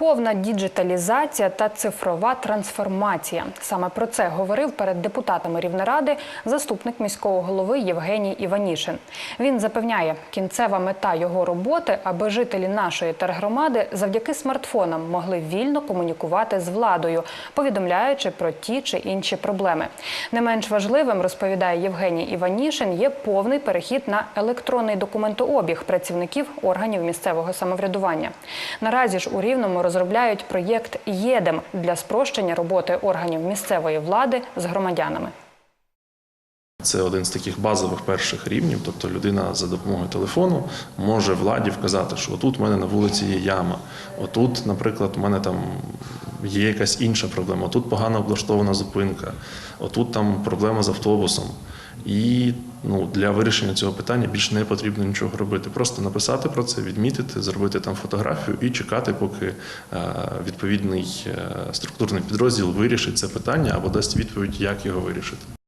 Повна діджиталізація та цифрова трансформація. Саме про це говорив перед депутатами Рівнеради заступник міського голови Євгеній Іванішин. Він запевняє, кінцева мета його роботи, аби жителі нашої тергромади завдяки смартфонам могли вільно комунікувати з владою, повідомляючи про ті чи інші проблеми. Не менш важливим, розповідає Євгеній Іванішин, є повний перехід на електронний документообіг працівників органів місцевого самоврядування. Наразі ж у Рівному розробляють проєкт ЄДЕМ для спрощення роботи органів місцевої влади з громадянами. Це один з таких базових перших рівнів. Тобто людина за допомогою телефону може владі вказати, що отут в мене на вулиці є яма, отут, наприклад, у мене там є якась інша проблема, отут погано облаштована зупинка, отут там проблема з автобусом. І ну, для вирішення цього питання більш не потрібно нічого робити. Просто написати про це, відмітити, зробити там фотографію і чекати, поки е, відповідний е, структурний підрозділ вирішить це питання або дасть відповідь, як його вирішити.